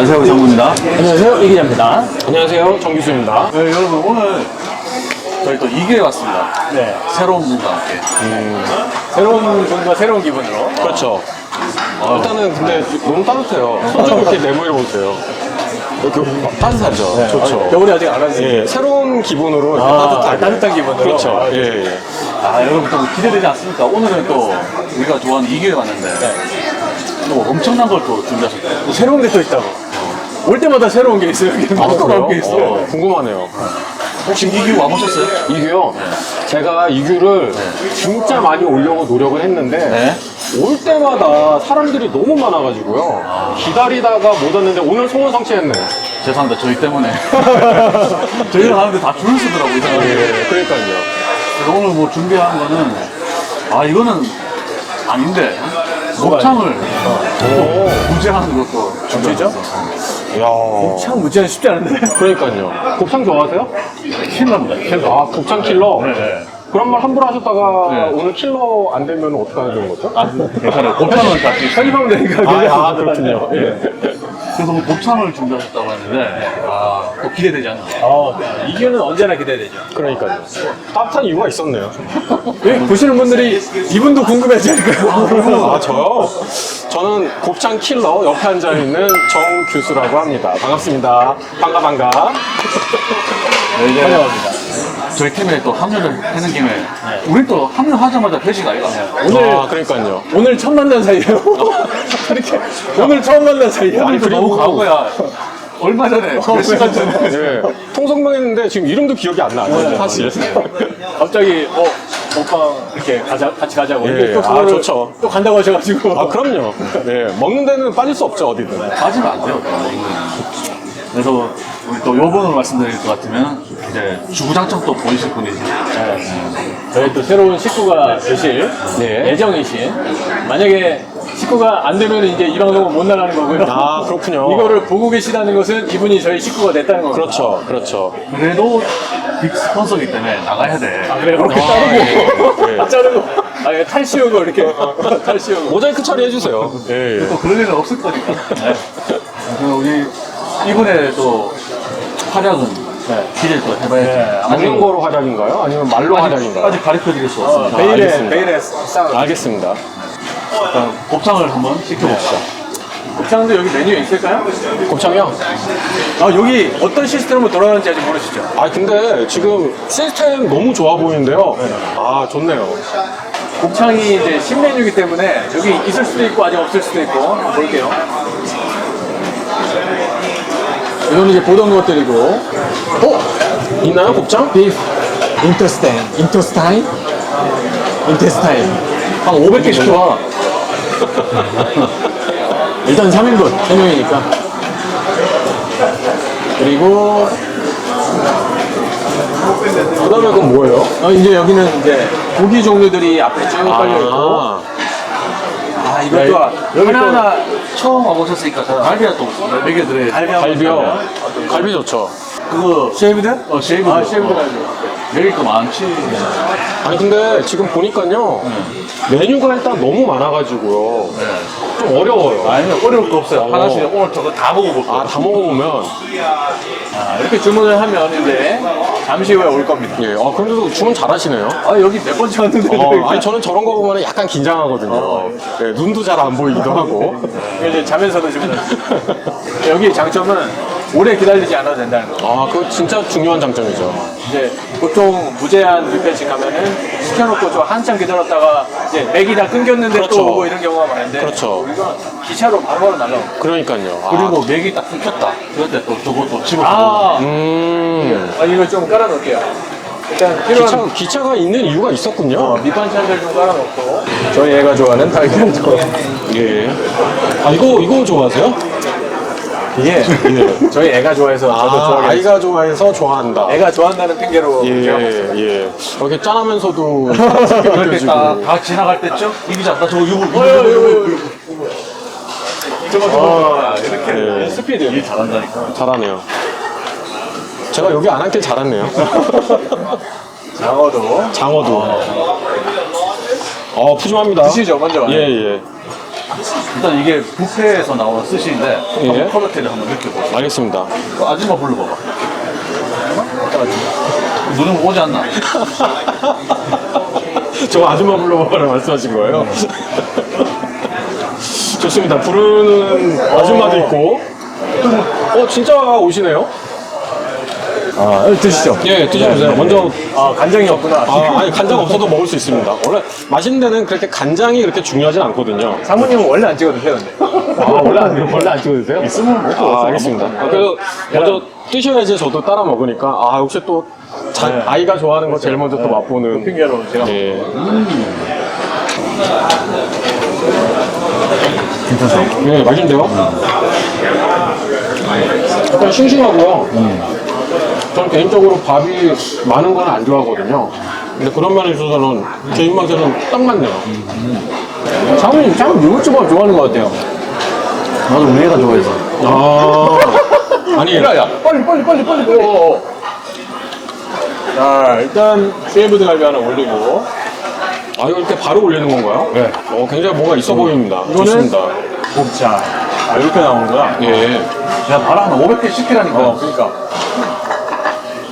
안녕하세요 정구입니다. 안녕하세요. 이 기자입니다. 안녕하세요. 정규수입니다. 네, 여러분 오늘 저희 또 2기에 왔습니다. 네. 새로운 분과 함께. 새로운 분과 새로운 기분으로. 그렇죠. 일단은 근데 너무 따뜻해요. 손좀 이렇게 내밀어 보세요. 이렇게 따뜻하죠. 좋죠. 겨울이 아직 안 왔는데. 예, 새로운 기분으로 이렇게 아, 따뜻하게. 따뜻한 기분으로. 그렇죠. 아, 예, 예. 아 여러분 또 기대되지 않습니까? 오늘은 또 우리가 좋아하는 2기에 왔는데 또 엄청난 걸 또 준비하셨어요. 새로운 게 또 있다고. 올 때마다 새로운 게 있어요. 여기는. 아, 또 나올 게 그래요? 있어요. 어, 궁금하네요. 혹시 2기 와보셨어요? 이규요. 제가 이규를 진짜 많이 오려고 노력을 했는데 네. 올 때마다 사람들이 너무 많아가지고요. 기다리다가 못 왔는데 오늘 소원 성취했네요. 죄송합니다. 저희 때문에. 저희가 가는데 다 줄을 서더라고요. 이상하게. 예, 그러니까요. 그래서 오늘 뭐 준비한 거는 아 이거는 아닌데 곱창을 또 무제하는 것도 준비죠? 이야. 참 무지하게 쉽지 않은데. 그러니까요. 곱창 좋아하세요? 킬러입니다. 킬러. 아, 곱창 킬러? 네. 그런 말 함부로 하셨다가 네. 오늘 킬러 안 되면 어떡하는 되는 거죠? 아, 괜찮아요. 곱창은 다 드시고. 편집하면 되니까. 아. 아, 그렇군요. 예. 그래서 뭐 곱창을 준비하셨다고 했는데 아, 또 기대되지 않나요? 어, 이기는 언제나 기대되죠. 그러니까요. 따뜻한 이유가 있었네요. 여기 보시는 분들이 이분도 궁금해하지 않을까요? 아, 저요? 저는 곱창 킬러 옆에 앉아있는 정규수라고 합니다. 반갑습니다. 반가, 반가. 네, 환영합니다. 저희 팀에 또 합류를 하는 김에 우리 또 합류하자마자 회식 아이가 오늘, 아, 그러니까요. 오늘 처음 만난 사이에요. 이렇게. 오늘 처음 만난 사이에요. 그리고- 너무 과거야. 얼마 전에 몇 시간 전에 예. 통성명했는데 지금 이름도 기억이 안 나 요. 사실. 갑자기 어 먹방 이렇게 가자 같이 가자고 예, 이게 또 아, 좋죠. 또 간다고 하셔가지고 아, 그럼요. 예. 먹는 데는 빠질 수 없죠, 어디든. 빠지면 안 돼요. 그래서 우리 또 요번으로 말씀드릴 것 같으면 이제 주구장창 또 보이실 분이 저희 또 새로운 식구가 되실 네. 예정이신 만약에 식구가 안 되면 이제 이 방송은 못 나가는 거고요. 아, 그렇군요. 이거를 보고 계시다는 것은 이분이 저희 식구가 됐다는 겁니다. 그렇죠, 그렇죠. 그래도 빅 스폰서기 때문에 나가야 돼. 아, 그래 그렇게 아, 자르고 예, 예. 아, 자르고 아 이거 탈 씌우고 이렇게 탈 씌우고 모자이크 처리해 주세요. 예, 예. 또 그런 일은 없을 거니까. 네. 그래서 우리 이분의 또 활약은 기대를 또 해봐야죠. 네, 거로 활약인가요? 아니면 말로 활약인가요? 아직 가르쳐 드릴 수 없습니다. 베일에 알겠습니다. 베일에 싸움. 알겠습니다. 일단 곱창을 한번 시켜봅시다. 곱창도 여기 메뉴에 있을까요? 곱창이요? 아 여기 어떤 시스템으로 돌아가는지 아직 모르시죠? 아 근데 지금 시스템 너무 좋아 보이는데요. 아 좋네요. 곱창이 이제 신메뉴이기 때문에 여기 있을 수도 있고 아직 없을 수도 있고 한번 볼게요. 이거는 이제 보던 것들이고. 어? 있나요? 곱창? 비프 인터스타인 인터스타인 인테스타인 한 500개 시켜봐. 일단 3인분 3명이니까. 그리고 그다음에 그건 뭐예요? 어, 이제 여기는 이제 고기 종류들이 앞에 쭉 깔려 있고 아, 아, 이것도 하나하나 처음 와보셨으니까 저는 갈비가 또 몇개 들어요. 갈비요. 갈비 좋죠. 그거 쉐이브드? 어, 쉐이브. 아 쉐이브드 갈비 여기 거 많지. 아니 근데 지금 보니까요 메뉴가 일단 너무 많아가지고요 좀 어려워요. 아니면 어려울 거 없어요. 하나씩 오늘 저거 다 먹어볼게요. 아 다 먹어보면 아, 이렇게 주문을 하면 이제 잠시 후에 올 겁니다 예, 아 그래도 주문 잘하시네요. 아 여기 몇 번째 왔는데 어, 아니 저는 저런 거 보면 약간 긴장하거든요. 예, 눈도 잘 안 보이기도 하고. 이제 자면서도 주문을 여기 장점은 오래 기다리지 않아도 된다는 거 아, 그거 진짜 중요한 장점이죠. 이제 보통 무제한 뷔페집 가면은 시켜놓고 좀 한참 기다렸다가 이제 맥이 다 끊겼는데 그렇죠. 또 오고 이런 경우가 많은데 그렇죠. 이건 기차로 바로바로 날라오고 그러니까요. 아, 그리고 맥이 딱 끊겼다. 그럴 때 또 저거 또 집어. 아, 음, 아 이거 좀 깔아놓을게요 일단 기차, 필요한 기차가 있는 이유가 있었군요. 어, 밑반찬들 좀 깔아놓고 저희 애가 좋아하는 달걀 좀 예. 아, 이거, 이거 좋아하세요? 이게 저희 애가 좋아해서 저도 아, 됐어요. 아이가 좋아해서 좋아한다. 애가 좋아한다는 핑계로 제가 예, 예. 이렇게 짠하면서도 그렇게 느껴지고. 딱, 다 지나갈 때쯤 입이 잡다. 저거 이거 이거 어이, 이거 저거 저거 이렇게 예. 스피드 일 잘한다니까. 잘하네요. 제가 여기 안 앉길 잘했네요. 장어도 장어도. 어, 푸짐합니다. 드시죠 먼저 예, 예. 일단 이게 뷔페에서 나오는 스시인데 예. 한번 퀄리티를 한번 느껴보세요. 알겠습니다. 그 아줌마 불러봐봐. 누르면 오지 않나? 저 아줌마 불러봐라 말씀하신 거예요? 좋습니다. 부르는 아줌마도 있고. 어, 진짜 오시네요? 아, 드시죠. 예, 드셔보세요. 먼저. 아, 간장이 없구나. 아, 아니, 간장 없어도 먹을 수 있습니다. 원래 맛있는 데는 그렇게 간장이 그렇게 중요하진 않거든요. 사모님은 원래 안 찍어 드세요, 근데. 아, 원래 안, 원래 안 찍어 드세요? 있으면 먹고 아, 알겠습니다. 아, 그래서 먼저 뜨셔야지 저도 따라 먹으니까, 아, 역시 또 자- 아이가 좋아하는 거 제일 먼저 또 맛보는. 핑계로 제가. 예. 괜찮죠? 네, 맛있는데요? 약간 싱싱하고요. 개인적으로 밥이 많은 건 안 좋아하거든요. 근데 그런 면에 있어서는 제 입맛에는 딱 맞네요. 사모님 참 유부초밥 좋아하는 것 같아요. 나도 우리 애가 좋아해서. 아, 아니, 야, 빨리, 빨리, 빨리, 빨리. 어, 어. 자, 일단 쉐이브드 갈비 하나 올리고. 아, 이거 이렇게 바로 올리는 건가요? 네. 어, 굉장히 뭐가 있어 보입니다. 이거는? 좋습니다. 곱창. 아, 이렇게 나오는구나. 예. 야, 바로 한 500개 시키라니까. 어, 그러니까.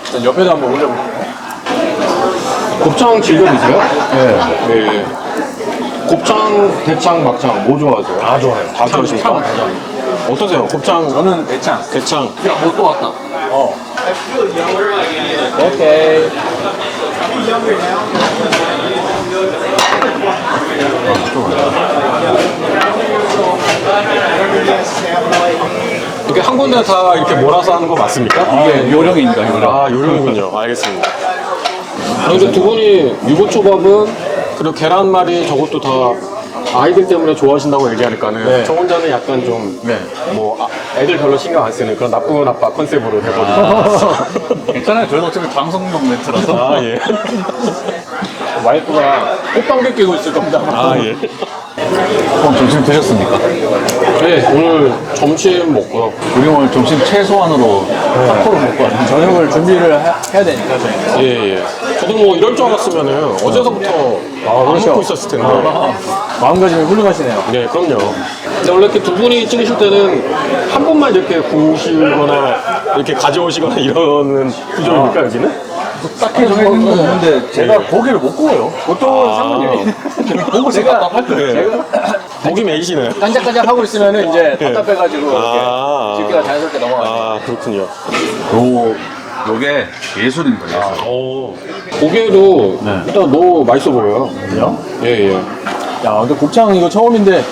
일단 옆에도 한번 올려볼게요. 곱창 즐겨 드세요? 네. 네. 곱창, 대창, 막창 뭐 좋아하세요? 다 좋아요. 다 좋아하십니까? 어떠세요? 곱창, 저는 대창. 대창. 야, 뭐또 왔다. 어. 오케이. 이렇게 한 군데 다 이렇게 몰아서 하는 거 맞습니까? 이게 요령입니다, 요령. 아, 요령이군요. 알겠습니다. 아, 근데 두 분이 유부초밥은 그리고 계란말이 저것도 다 아이들 때문에 좋아하신다고 얘기하니까는 네. 저 혼자는 약간 좀 네. 뭐 아, 애들 별로 신경 안 쓰는 그런 나쁜 아빠 컨셉으로 해버리고 괜찮아요. 저희도 어차피 방송용 멘트라서. 아, 예. 와이프가 꽃방귀 끼고 있을 겁니다. 아, 예. 그럼 점심 드셨습니까? 네, 오늘 점심 먹고요. 우리 오늘 점심 최소한으로 타코를 먹고 왔는데. 저녁을 준비를 해, 해야 되니까 저희가. 예, 예. 저도 뭐 이럴 줄 알았으면은 어제서부터 안 그렇죠. 먹고 있었을 텐데. 마음가짐이 훌륭하시네요. 네, 그럼요. 근데 원래 이렇게 두 분이 찍으실 때는 한 분만 이렇게 구우시거나 이렇게 가져오시거나 이러는 구조입니까, 여기는? 딱히 정해진 건 없는데 제가 고기를 못 구워요. 보통 사모님이 보고 제가 답답할 거예요. 네. 고기 메이시네. 깐짝깐짝 하고 있으면은 이제 답답해가지고 이렇게 아. 집기가 자연스럽게 넘어가요. 아, 그렇군요. 요, 요게 예술입니다, 예술. 오. 고기에도 네. 일단 너무 맛있어 보여요. 그래요? 예, 예. 야, 근데 곱창 이거 처음인데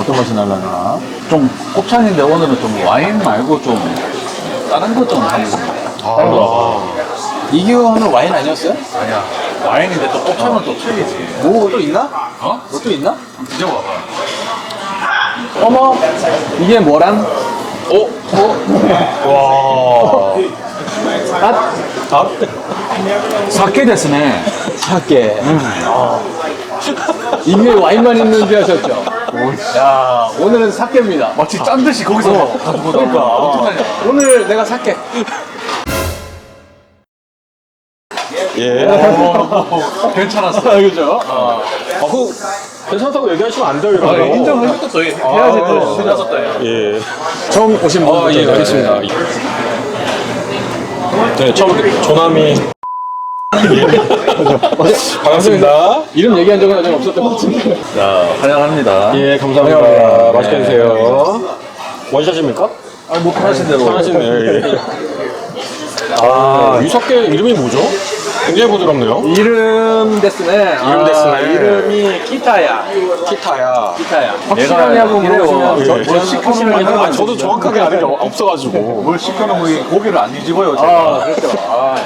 어떤 맛이 날라나? 좀 곱창인데 오늘은 좀 와인 말고 좀 다른 것좀 하겠습니다. 아, 이기호 하면 와인 아니었어요? 아니야. 와인인데 또 곱창은 또 틀리지. 뭐 또 있나? 어? 뭐 또 있나? 드셔봐봐. 어머, 이게 뭐랑? 어? 어? 와. 아, 아, 사케 데스네. 사케. 아. 이게 와인만 있는 줄 아셨죠? 야, 오늘은 사케입니다. 마치 짠 듯이 거기서 막 가지고 그러니까 어떡하냐. 오늘 내가 사케. 예. 어, 괜찮았어. 아, 그죠? 아, 그, 괜찮다고 얘기하시면 안 돼요, 이런 거. 인정하셨다 또 해야지 또 신나서 또 해요. 예. 처음 오신 분. 아, 예, 알겠습니다. 네, 처음 조남이. 반갑습니다. 이름 얘기한 적은 아직 없었던 것 같은데. 자, 환영합니다. 예, 감사합니다. 감사합니다. 맛있게 드세요. 원샷입니까? 아, 뭐 편하신 대로. 편하시네요. 예. 아, 유석계 이름이 뭐죠? 굉장히 부드럽네요. 이름 데스네. 이름 데스네. 아, 이름이 키타야. 키타야. 키타야. 확실하게 하고 이래요. 물어보시면 예. 저- 뭘 거는 하고 아, 저도 정확하게 아는 게 없어가지고. 뭘 시켜놓으면 이 고기를 안 뒤집어요, 제가. 아, 그렇죠. 아,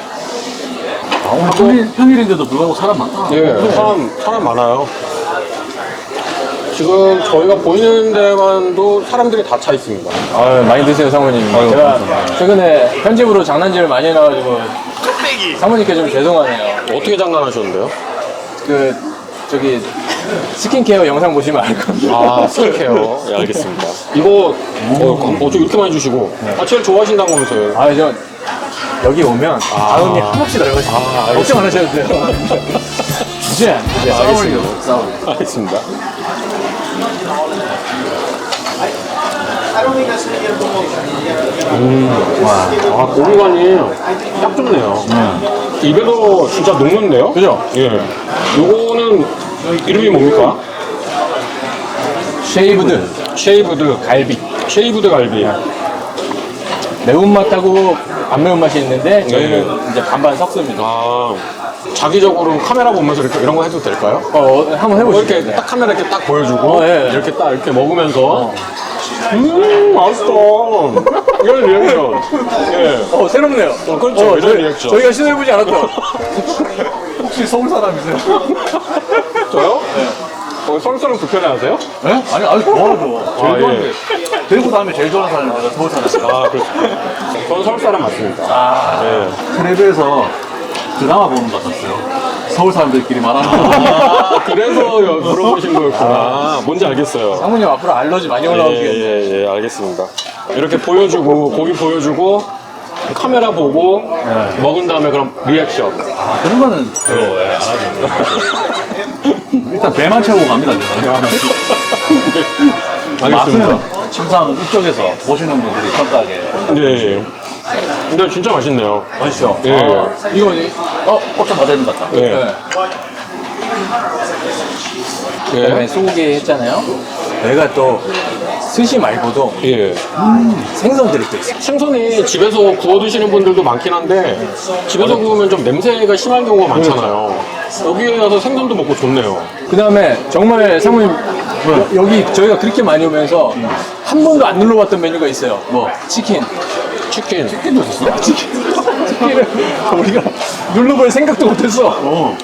아, 오늘 평일, 평일인데도 불구하고 사람 많다. 예, 사람, 사람 많아요. 지금 저희가 보이는 데만도 사람들이 다 차 있습니다. 아, 많이 드세요, 사모님. 제가 최근에 편집으로 장난질을 많이 해놔가지고 사모님께 좀 죄송하네요. 어떻게 장난하셨는데요? 그 저기 스킨케어 영상 보시면 알 겁니다. 아, 스킨케어. 예, 알겠습니다. 이거, 어, 어, 좀 이렇게 많이 주시고. 아, 제일 좋아하신다고 하면서요. 아, 저 여기 오면 다운이 한없이 들어가시죠. 아, 걱정 안 하셔도 돼요. 이제 이제 알겠습니다. 싸울 알겠습니다. 아, 고기관이 딱 좋네요. 입에도 진짜 녹는데요? 그죠? 예. 요거는 이름이 뭡니까? 쉐이브드 쉐이브드 갈비. 쉐이브드 갈비. 매운맛하고 안 매운맛이 있는데 저희는 이제 반반 섞습니다. 아, 자기적으로 카메라 보면서 이렇게 이런 거 해도 될까요? 어, 한번 뭐 해보실게요. 이렇게 딱 카메라 이렇게 딱 보여주고 어, 예. 이렇게 딱 이렇게 먹으면서 음 맛있어 이런 리액션 예 어, 새롭네요. 그렇죠. 이런 저희, 리액션. 저희가 시도해보지 않았죠. 혹시 서울 사람이세요? 저요? 어, 썰썰은 불편해하세요? 네? 아니, 아니, 좋아하죠. 제일 아, 예. 좋아하는데. 대구 다음에 제일 좋아하는 사람이 내가 서울 사람이야. 아 그렇죠 저는 서울 사람 맞습니다 아, 예. 텔레비에서 드라마 보는 것 같았어요. 서울 사람들끼리 말하는 거. 아 그래서 여- 물어보신 거였구나 뭔지 알겠어요 상무님 앞으로 알러지 많이 올라오시겠네요. 예예예 알겠습니다 이렇게 보여주고 고기 보여주고 카메라 보고 먹은 다음에 그럼 리액션 아, 그런 거는 예, 안 하죠. 일단 배만 채우고 갑니다, 저는. 알겠습니다 맛은 항상 이쪽에서 보시는 분들이 평가하게. 예, 예. 근데 진짜 맛있네요 맛있죠? 예, 아, 이거 어, 꽉좀 맞아 있는 것 같다. 예. 네. 예. 그다음에 소고기 했잖아요. 저희가 또 스시 말고도 예. 생선들이 또 있어요. 생선이 집에서 구워 드시는 분들도 많긴 한데 집에서 구우면 좀 냄새가 심한 경우가 많잖아요. 여기에 와서 생선도 먹고 좋네요. 그 다음에 정말 상무님 여- 여기 저희가 그렇게 많이 오면서 한 번도 안 눌러봤던 메뉴가 있어요. 뭐 치킨. 치킨. 치킨도 있었어? 치킨을 우리가 눌러볼 생각도 못했어. 어.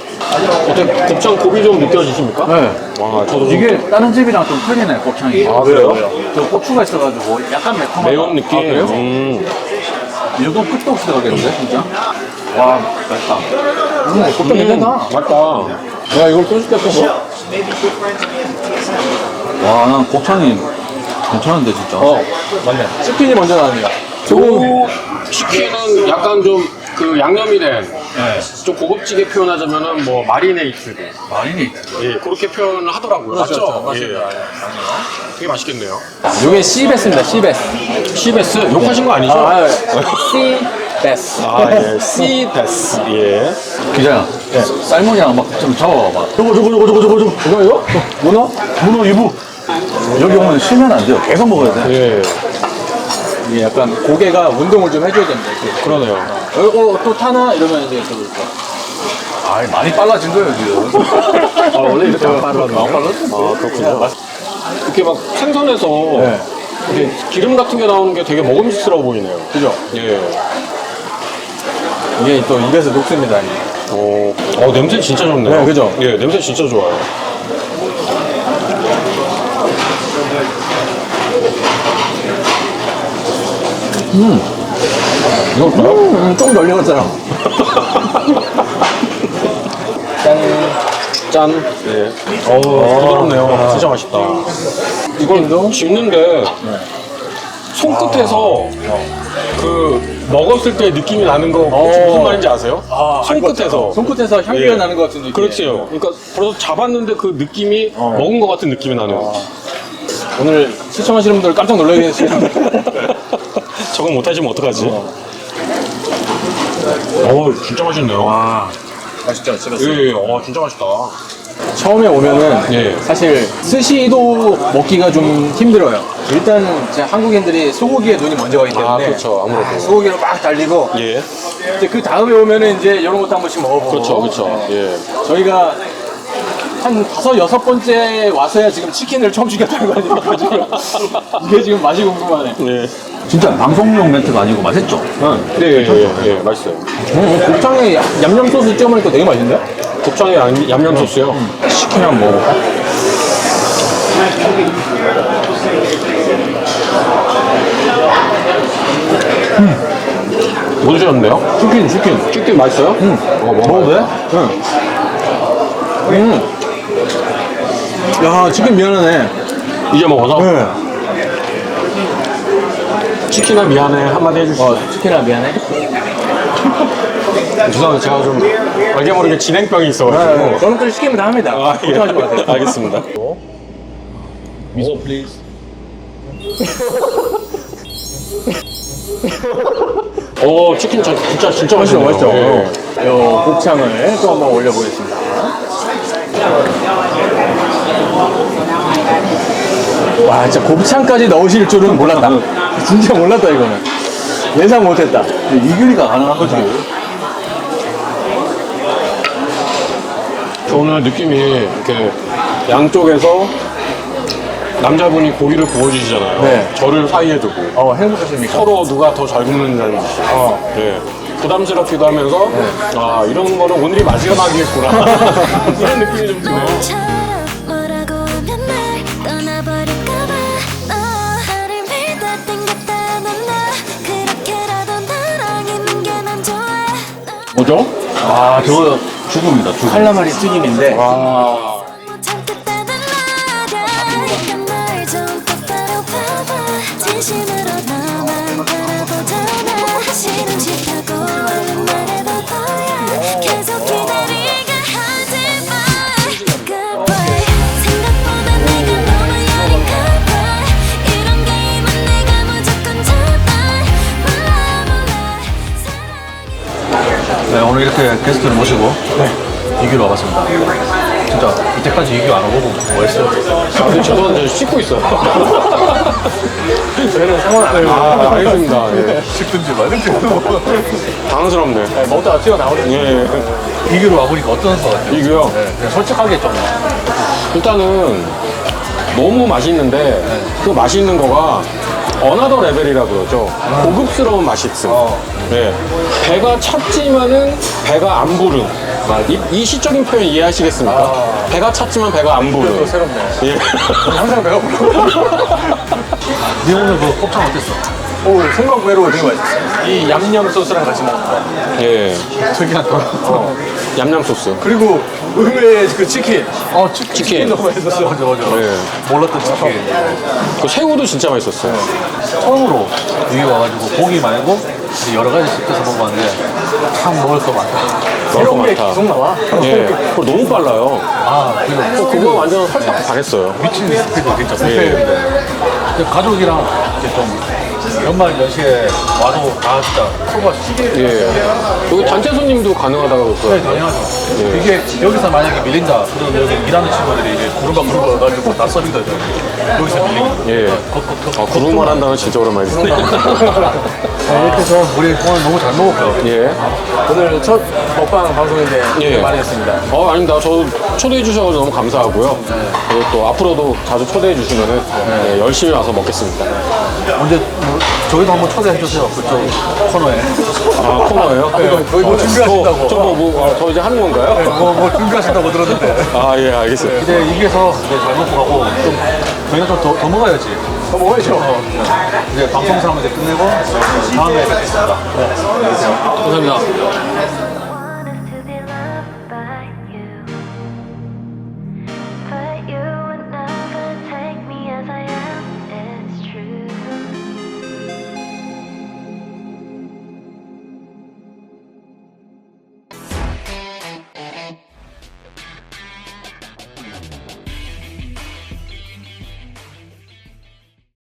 어때 곱창 고기 좀 느껴지십니까? 네. 와, 저도 좀 이게 다른 집이랑 좀 틀리네, 곱창이. 아, 그래요? 저 고추가 있어가지고 약간 매콤하다. 매운 느낌. 아, 그래요? 음. 이거 끝도 없이 들어가겠는데, 진짜? 와, 맛있다. 음, 곱창 괜찮다. 맛있다. 내가 이걸 또 시켰어. 와, 난 곱창이 괜찮은데, 진짜. 어, 맞네. 치킨이 먼저 나옵니다. 요 치킨은 약간 좀 그 양념이 된좀 고급지게 표현하자면은 뭐 마리네이트 많이 예 그렇게 표현을 하더라고요 그렇죠, 맞죠? 예. 되게 맛있겠네요 요게 C베스입니다. C베스. 시베스 욕하신 거 아니죠? 아, C베스. 아, 예. 예. 기자야, 쌀문이랑 막 좀 잡아봐봐. 저거, 저거, 저거, 저거, 저거, 저거. 이거요? 문어? 문어 이부. 여기 오면 쉬면 안 돼요. 계속 먹어야 돼. 예. 이게 약간 고개가 운동을 좀 해줘야 됩니다. 이렇게. 그러네요. 어, 어, 또 타나? 이러면 이제 또 이렇게. 아, 많이 빨라진 거예요, 지금. 아, 원래 이렇게 안 빨라졌나요? 안 빨라졌어. 아, 그렇군요. 이렇게 막 생선에서 네. 이게 기름 같은 게 나오는 게 되게 먹음직스러워 보이네요. 그죠? 예. 이게 또 입에서 녹습니다. 이게. 어, 어 냄새 진짜 좋네요. 네, 그죠? 예, 냄새 진짜 좋아요. 이거 음, 조금 덜 익었잖아. 짠. 짠. 예. 어우, 부드럽네요. 진짜 맛있다. 이걸 집는데 손끝에서 그 먹었을 때 느낌이 나는 거 혹시 무슨 말인지 아세요? 손끝에서. 손끝에서 향기가 예. 나는 것 같은 느낌. 그렇지요. 그러니까 벌써 잡았는데 그 느낌이 먹은 것 같은 느낌이 나네요. 오늘 시청하시는 분들 깜짝 놀라겠습니다. 저건 못하시면 어떡하지? 어, 진짜 맛있네요. 와. 맛있죠? 집에서. 예, 예, 어, 진짜 맛있다. 처음에 오면은 예. 사실 스시도 먹기가 좀 힘들어요. 일단 이제 한국인들이 소고기에 눈이 먼저 가기 때문에 아, 그렇죠. 아무래도. 소고기로 막 달리고 예. 이제 그 다음에 오면은 이제 이런 것도 한 번씩 먹어보고 그렇죠, 그렇죠. 예. 저희가 한 다섯 여섯 번째 와서야 지금 치킨을 처음 시켰다는 거 아닙니까 지금 이게 지금 맛이 궁금하네. 예. 진짜 방송용 멘트가 아니고 맛있죠? 네, 예, 예, 예, 맛있어요. 음, 곱창에 얌얌 소스 찍어 먹으니까 되게 맛있는데? 곱창에 양- 양념 소스요. 치킨 한번 먹어볼까? 뭐 드셨는데요? 치킨 치킨. 치킨 맛있어요? 응. 어, 먹어도 돼? 음. 야 치킨 미안하네. 이제 먹어서? 네. 치킨아 미안해 한마디 해주시죠. 어 치킨아 미안해. 죄송합니다. 제가 좀 알게 모르게 진행병이 있어가지고. 저는 또 시키면 다 합니다. 아, 예. 걱정하지 마세요. 알겠습니다. 미소 플리즈. 어 치킨 자- 진짜 진짜 맛있죠, 맛있네요. 맛있죠. 예. 요 곱창을 또 한번 올려보겠습니다. 와, 진짜 곱창까지 넣으실 줄은 몰랐다. 진짜 몰랐다, 이거는. 예상 못했다. 이규리가 가능한 거지. 저는 느낌이 이렇게 양쪽에서 남자분이 고기를 구워주시잖아요. 네. 저를 사이에 두고 어, 행복하십니까? 서로 누가 더 잘 굽는다는 어. 네. 부담스럽기도 하면서 아 이런 거는 오늘이 마지막이겠구나 그런 느낌이 좀 드네요. 뭐죠? 아, 저거 죽음이다, 죽음. 칼라마리 튀김인데. 와 이 네, 이렇게 게스트를 모시고 이규로 와봤습니다. 진짜 이때까지 이규 안 와보고 뭐 했어? 아, 근데 죄송한데 씻고 있어요. 저희는 안아 알겠습니다. 예. 식든지 말든지. 당황스럽네. 먹다가 튀어나오는 예, 예. 이규로 와보니까 어떤 것 같아요? 이거요. 그냥 솔직하게 좀. 일단은 너무 맛있는데 그 맛있는 거가 어나더 레벨이라 그러죠. 고급스러운 맛이 있음. 네. 배가 찼지만은 배가 안 부른. 이, 이 시적인 표현 이해하시겠습니까? 배가 찼지만 배가 안 부른. 새롭네. 예. 항상 배가 불러. 네 오늘 그 곱창 어땠어? 오, 생각 외로 되게 맛있었어요. 이 얌얌 소스랑 같이 먹는 거. 예. 특이한 거. 얌얌 소스. 그리고 의외의 그 치킨. 어, 치킨. 치킨. 너무 맛있었어요. 맞아, 맞아. 예. 몰랐던 치킨. 그 새우도 진짜 맛있었어요. 처음으로 여기 와가지고 고기 말고 여러 가지 시켜서 먹어봤는데 참 먹을 거 많다. 새로운 게 많다. 계속 나와. 예. 그거 너무 빨라요. 아, 그리고 그거 완전 설탕 반했어요. 미친 스피드 진짜 예. 가족이랑 이제 좀 연말 연시에 와도 다 진짜 소가 시계 예. 여기 단체 손님도 가능하다고 네, 그랬어요. 당연하죠. 예. 이게 여기서 만약에 밀린다. 그러면 여기 일하는 친구들이 이제 구름박 구름박 가지고 다 서빙도 해줘요. 여기서 밀리고. 예. 아, 구름말 한다는 진짜 오랜만에 듣네요. 이렇게 해서 우리 오늘 너무 잘 먹었고요. 예. 오늘 첫 먹방 방송인데 예. 많이 했습니다. 어, 아닙니다. 저 초대해 주셔서 너무 감사하고요. 그리고 또 앞으로도 자주 초대해 주시면은 네, 열심히 와서 먹겠습니다. 언제 뭐 저희도 한번 초대해 주세요. 그쪽 코너에. 아, 코너예요? 거의 뭐 준비하신다고. 저, 뭐, 뭐, 아, 저 이제 하는 건가요? 뭐, 뭐 준비하신다고 들었는데. 아, 예, 알겠습니다. 이제 이게서 이제 잘 먹고 가고 좀 저희가 좀 더, 더 먹어야지. 더 먹어야죠. 이제 방송 상황 이제 끝내고 다음에 뵙겠습니다. 감사합니다.